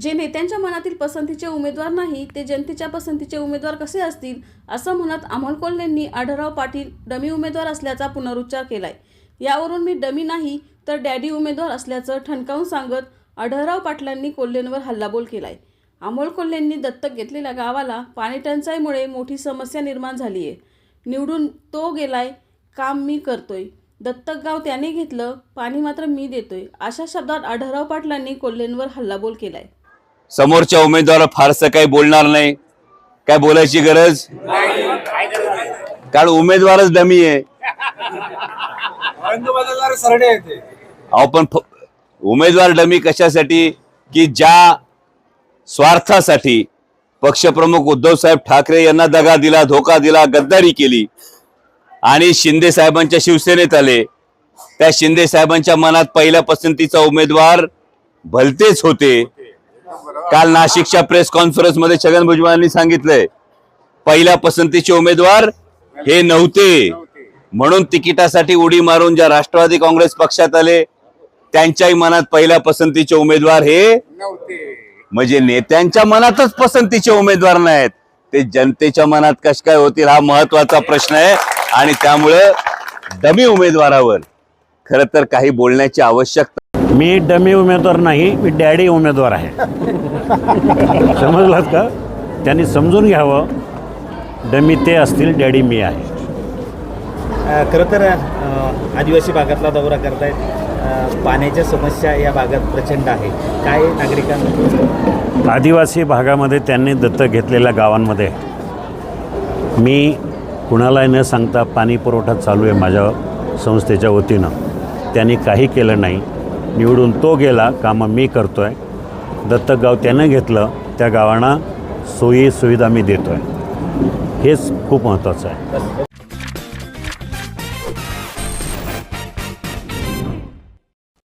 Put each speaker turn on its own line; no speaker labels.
जे नेत्यांच्या मनातील पसंतीचे उमेदवार नाही ते जनतेच्या पसंतीचे उमेदवार कसे असतील असं म्हणत अमोल कोल्हेंनी आढळराव पाटील डमी उमेदवार असल्याचा पुनरुच्चार केलाय. यावरून मी डमी नाही तर डॅडी उमेदवार असल्याचं ठणकावून सांगत आढळराव पाटलांनी कोल्हेंवर हल्लाबोल केलाय. अमोल कोल्हेंनी दत्तक घेतलेल्या गावाला पाणी टंचाईमुळे मोठी समस्या निर्माण झाली आहे निवडून तो गेलाय काम मी करतोय. दत्तक गाव त्याने घेतलं पाणी मात्र मी देतोय अशा शब्दात आढळराव पाटलांनी कोल्हेंवर हल्लाबोल केलाय.
समोरच्या उमेदवार फारसं काही बोलणार नाही. काय बोलायची गरज? कारण उमेदवारच डमी आहे. अहो पण उमेदवार डमी कशासाठी? की ज्या स्वार्थासाठी. पक्षप्रमुख उद्धव साहेब ठाकरे यांना दगा दिला धोका दिला गद्दारी केली. आणि शिंदे साहेबांच्या शिवसेनेत आले. त्या शिंदे साहेबांच्या मनात पहिल्या पसंतीचा उमेदवार भलतेच होते. काल नाशिकच्या प्रेस कॉन्फरन्समध्ये छगन भुजबळांनी सांगितलंय पहिल्या पसंतीचे उमेदवार हे नव्हते. म्हणून तिकिटासाठी उडी मारून ज्या राष्ट्रवादी काँग्रेस पक्षात आले त्यांच्याही मनात पहिल्या पसंतीचे उमेदवार हे म्हणजे नेत्यांच्या मनातच पसंतीचे उमेदवार नाहीत. ते जनतेच्या मनात कश काय होतील हा महत्त्वाचा प्रश्न आहे आणि त्यामुळं डमी उमेदवारावर खर तर काही बोलण्याची आवश्यकता
मी डमी उमेदवार नाही मी डॅडी उमेदवार आहे. समजलात का? त्यांनी समजून घ्यावं. डमी ते असतील डॅडी मी आहे.
खरं तर आदिवासी भागातला दौरा करतायत. अ, पाण्याच्या समस्या या भागात प्रचंड आहे. काय नागरिकांना
आदिवासी भागामध्ये त्यांनी दत्तक घेतलेल्या गावांमध्ये. मी कुणालाही न सांगता पाणी पुरवठा चालू आहे माझ्या संस्थेच्या वतीनं. त्यांनी काही केलं नाही. निवडून तो गेला कामं मी करतो आहे दत्तक गाव त्यानं घेतलं त्या गावांना सोयी सुविधा मी देतो आहे हेच खूप महत्त्वाचं आहे.